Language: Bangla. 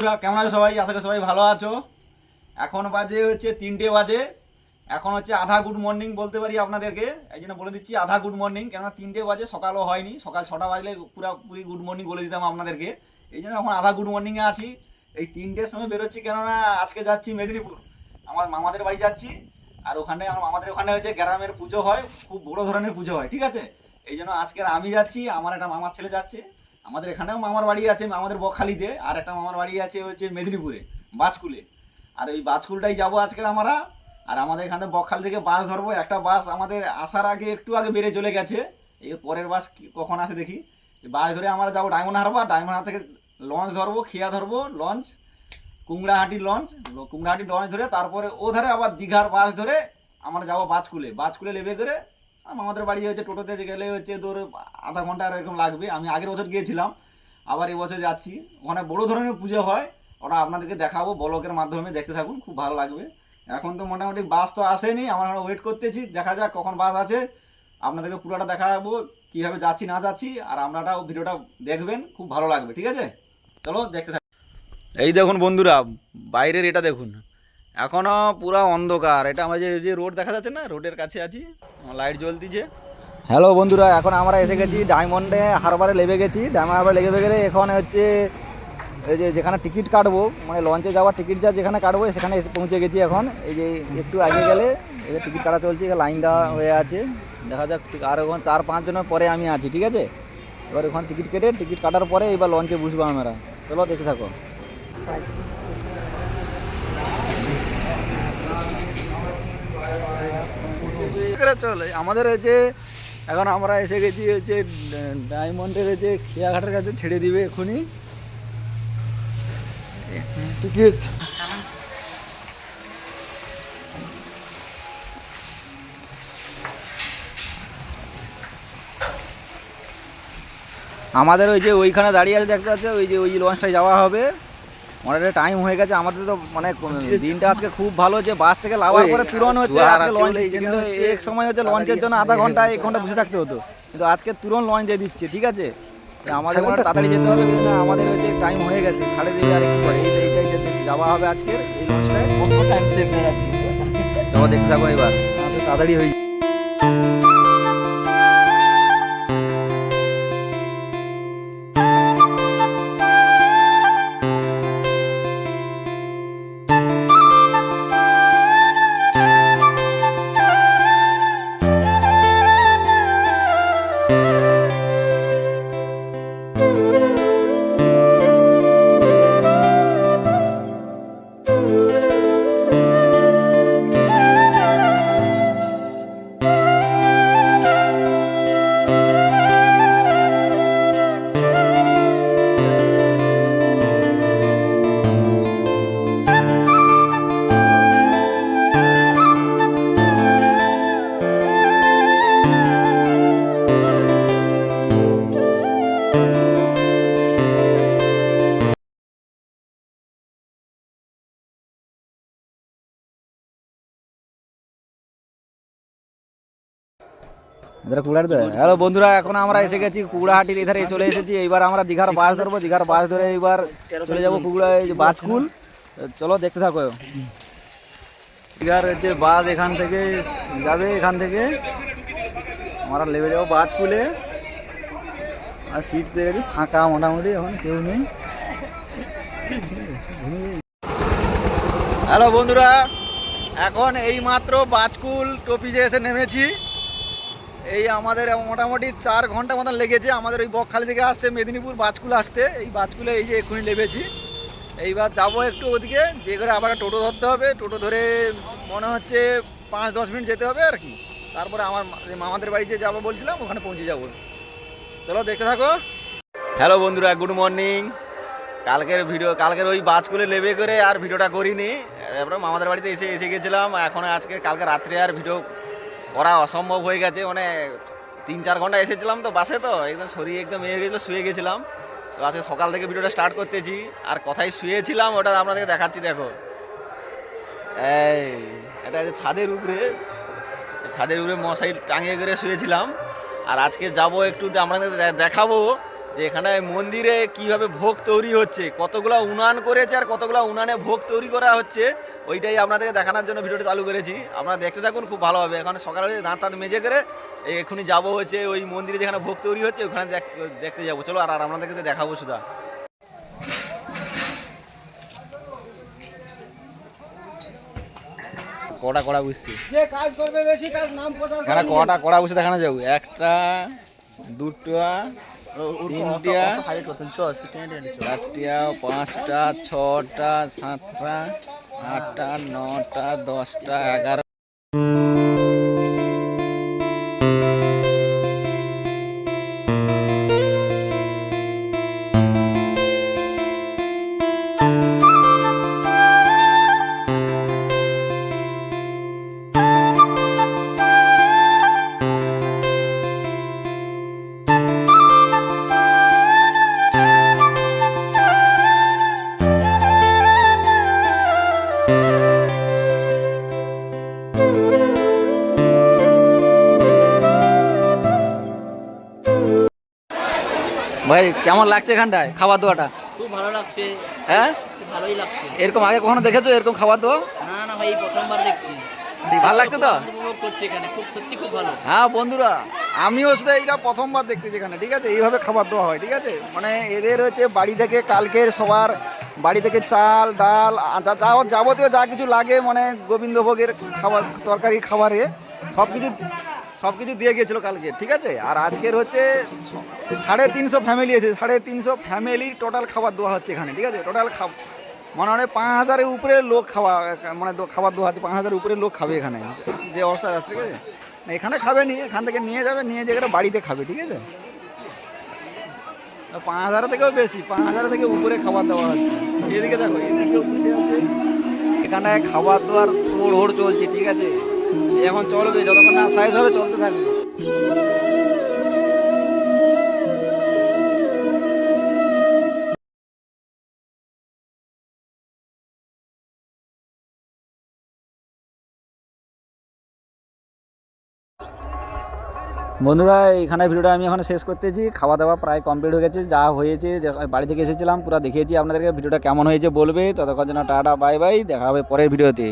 বন্ধুরা, কেমন আছো সবাই? আশা করি সবাই ভালো আছো। এখন বাজে হচ্ছে তিনটে বাজে। এখন হচ্ছে আধা গুড মর্নিং বলতে পারি আপনাদেরকে। এই জন্য বলে দিচ্ছি আধা গুড মর্নিং কেননা তিনটে বাজে, সকালও হয়নি। সকাল ছটা বাজলে পুরোপুরি গুড মর্নিং বলে দিতাম আপনাদেরকে। এই জন্য এখন আধা গুড মর্নিংয়ে আছি। এই তিনটের সময় বেরোচ্ছি, কেননা আজকে যাচ্ছি মেদিনীপুর। আমার মামাদের বাড়ি যাচ্ছি। আর ওখানে আমার আমাদের ওখানে হচ্ছে গ্রামের পুজো হয়, খুব বড় ধরনের পুজো হয়, ঠিক আছে? এই জন্য আজকের আমি যাচ্ছি, আমার একটা মামার ছেলে যাচ্ছে। আমাদের এখানেও মামার বাড়ি আছে, আমাদের বকখালিতে, আর একটা মামার বাড়ি আছে হচ্ছে মেদিনীপুরে বাজকুলে আর ওই বাজকুলটাই যাব আজকের আমরা, আর আমাদের এখানে বকখালি থেকে বাস ধরবো। একটা বাস আমাদের আসার আগে, একটু আগে বেড়ে চলে গেছে। এই পরের বাস কখন আসে দেখি। বাস ধরে আমরা যাব ডায়মন্ড হারবার ডায়মন্ড হারবার থেকে লঞ্চ ধরবো, খেয়া ধরবো, launch, Kumrahati launch Kumrahati launch ধরে, তারপরে ও ধারে আবার দীঘার বাস ধরে আমরা যাব বাজকুলে বাজকুলে লেবে করে আমাদের বাড়ি হচ্ছে টোটোতে গেলে হচ্ছে তোর আধা ঘণ্টা এরকম লাগবে। আমি আগের বছর গিয়েছিলাম, আবার এবছর যাচ্ছি। ওখানে বড় ধরনের পুজো হয়, ওটা আপনাদেরকে দেখাবো, ব্লকের মাধ্যমে দেখতে থাকুন, খুব ভালো লাগবে। এখন তো মোটামুটি বাস তো আসেনি, আমরা ওয়েট করতেছি, দেখা যাক কখন বাস আছে। আপনাদেরকে পুরোটা দেখাবো, কীভাবে যাচ্ছি, না যাচ্ছি, আর আপনারাও ভিডিওটা দেখবেন, খুব ভালো লাগবে, ঠিক আছে? চলো, দেখতে থাকুন। এই দেখুন বন্ধুরা, বাইরের এটা দেখুন। এখনও পুরো অন্ধকার। এটা আমাদের যে রোড দেখা যাচ্ছে না? রোডের কাছে আছি। লাইট জ্বলতিছে। হ্যালো বন্ধুরা, এখন আমরা এসে গেছি ডায়মন্ডে হারবারে লেবে গেছি। ডায়মন্ড হারবারে লেগে গেলে এখন হচ্ছে এই যে যেখানে টিকিট কাটবো মানে লঞ্চে যাওয়ার টিকিট যা যেখানে কাটবো, সেখানে এসে পৌঁছে গেছি এখন। এই যে একটু আগে গেলে, এই যে টিকিট কাটা চলছে লাইন দেওয়া হয়ে আছে। দেখা যাক, আর ওখানে চার পাঁচ জনের পরে আমি আছি, ঠিক আছে? এবার ওখানে টিকিট কেটে টিকিট কাটার পরে এবার লঞ্চে বুঝব আমরা। চলো দেখে থাকো। চলে। আমাদের হচ্ছে এখন আমরা এসে গেছি হচ্ছে ডায়মন্ডের হচ্ছে খেয়াঘাটের কাছে, ছেড়ে দিবে এখনই। টিকিট। আমাদের ওই যে ওইখানে দাঁড়িয়ে আছে, দেখতে পাচ্ছে? ওই যে ওই লঞ্চটায় যাওয়া হবে। অনেকটা টাইম হয়ে গেছে আমাদের তো মানে দিনটা আজকে খুব ভালো যে বাস থেকে লাভার পরে পূরণ হচ্ছে আজকে লঞ্চ কিন্তু এক সময় হচ্ছে লঞ্চের জন্য আধা ঘণ্টা এক ঘণ্টা বসে থাকতে হতো। কিন্তু আজকে তুরন্ত লঞ্চ দিয়ে দিচ্ছে ঠিক আছে? আমাদের মানে তাড়াতাড়ি যেতে হবে কিন্তু আমাদের হচ্ছে টাইম হয়ে গেছে সাড়ে দুই আর একটু পরে এইটাই যাওয়া হবে আজকে এই লঞ্চটায় কত টাইম সেভ আছে চলো দেখতে থাকো এবার। তাড়াতাড়ি হয়ে এধারে কুড়ার তো হ্যালো বন্ধুরা, এখন আমরা এসে গেছি কুড়াহাটির এধারে, চলে এসেছি। এইবার আমরা দীঘার বাস ধরবো, দীঘার বাস ধরে এইবার চলে যাব কুড়া বাসকুল চলো দেখতে থাকো। দীঘার হচ্ছে বাস এখান থেকে যাবে, এখান থেকে। আমরা লেবে যাব বাসকুলে আর সিট পেয়ে গেছি ফাঁকা মোটামুটি, এখন কেউ নেই। হ্যালো বন্ধুরা, এখন এই মাত্র বাজকুল টপিজে এসে নেমেছি। এই আমাদের মোটামুটি চার ঘণ্টা মতন লেগেছে। আমাদের ওই বকখালি থেকে আসতে, মেদিনীপুর বাজকুল আসতে। এই বাজকুলে এই যে এক্ষুনি লেবেছি এইবার যাব একটু ওদিকে, যে করে আবার টোটো ধরতে হবে। টোটো ধরে মনে হচ্ছে পাঁচ, দশ মিনিট যেতে হবে আর কি। তারপরে আমার মামাদের বাড়িতে যাব বলছিলাম, ওখানে পৌঁছে যাব। চলো দেখতে থাকো। হ্যালো বন্ধুরা, গুড মর্নিং। কালকের ভিডিও কালকের ওই বাজকুলে লেবে করে আর ভিডিওটা করিনি। তারপরে মামাদের বাড়িতে এসে এসে গেছিলাম। এখন আজকে কালকে রাত্রে আর ভিডিও করা অসম্ভব হয়ে গেছে মানে তিন চার ঘণ্টা এসেছিলাম তো বাসে তো, একদম শরীর একদম এ গেছিল, শুয়ে গেছিলাম। তো আজকে সকাল থেকে ভিডিওটা স্টার্ট করতেছি, আর কথাই শুয়েছিলাম, ওটা আপনাদেরকে দেখাচ্ছি, দেখো। এই, এটা যে ছাদের উপরে ছাদের উপরে মশাই টাঙিয়ে করে শুয়েছিলাম। আর আজকে যাব একটু, আপনাদের দেখাবো যে এখানে মন্দিরে কীভাবে ভোগ তৈরি হচ্ছে কতগুলো উনান করেছে আর কতগুলো উনানে ভোগ তৈরি করা হচ্ছে ওইটাই আপনাদেরকে দেখানোর জন্য ভিডিওটা চালু করেছি। আপনারা দেখতে থাকুন খুব ভালো হবে। এখন সকালে দাঁত দাঁত মেজে করে এক্ষুনি যাব হচ্ছে ওই মন্দিরে যেখানে ভোগ তৈরি হচ্ছে ওখানে দেখ- দেখতে যাব। চলো আর আপনাদেরকে তো দেখাবো শুধু। কটা কড়া বুঝছি কটা কড়া বুঝে দেখানো যাব? একটা দুটা তিনটা। চারটা পাঁচটা ছটা সাতটা আটটা নটা দশটা এগারো। ভাই কেমন লাগছে এখানটায় খাবার দাওয়াটা খুব ভালো লাগছে। হ্যাঁ? ভালোই লাগছে। এরকম আগে কখনো দেখেছ এরকম খাবার দাওয়া না না ভাই প্রথমবার দেখছি। ভালো লাগছে তো? হ্যাঁ বন্ধুরা আমিও শুধু এইটা প্রথমবার দেখতেছি এখানে ঠিক আছে? এইভাবে খাবার দেওয়া হয় ঠিক আছে? মানে এদের হচ্ছে বাড়ি থেকে কালকের সবার বাড়ি থেকে চাল ডাল যাবতীয় যা কিছু লাগে মানে গোবিন্দভোগের খাবার তরকারি খাবারে সব কিছু সব কিছু দিয়ে গিয়েছিল কালকে, ঠিক আছে? আর আজকের হচ্ছে সাড়ে তিনশো ফ্যামিলি আছে, সাড়ে তিনশো ফ্যামিলির টোটাল খাবার দেওয়া হচ্ছে এখানে, ঠিক আছে? টোটাল খাব মনে হয় পাঁচ হাজারের উপরে লোক খাওয়া মানে খাবার দেওয়া হচ্ছে, পাঁচ হাজারের উপরে লোক খাবে এখানে, যে অবস্থা আছে, ঠিক আছে? এখানে খাবে নি এখান থেকে নিয়ে যাবে, নিয়ে যেখানে বাড়িতে খাবে, ঠিক আছে? পাঁচ হাজার থেকেও বেশি, পাঁচ হাজার থেকে উপরে খাবার দেওয়া হচ্ছে। এদিকে দেখো এদিকেও আছে। এখানে খাবার দাবার তোড় চলছে, ঠিক আছে? এখন চলবে, যতক্ষণ না সাইজ হবে চলতে থাকবে। বন্ধুরা এখানে ভিডিওটা আমি এখন শেষ করতেছি। খাওয়া দাওয়া প্রায় কমপ্লিট হয়ে গেছে, যা হয়েছে বাড়ি থেকে এসেছিলাম, পুরো দেখিয়েছি আপনাদেরকে। ভিডিওটা কেমন হয়েছে বলবে, ততক্ষণ জন্য টাটা বাই বাই দেখা হবে পরের ভিডিওতে।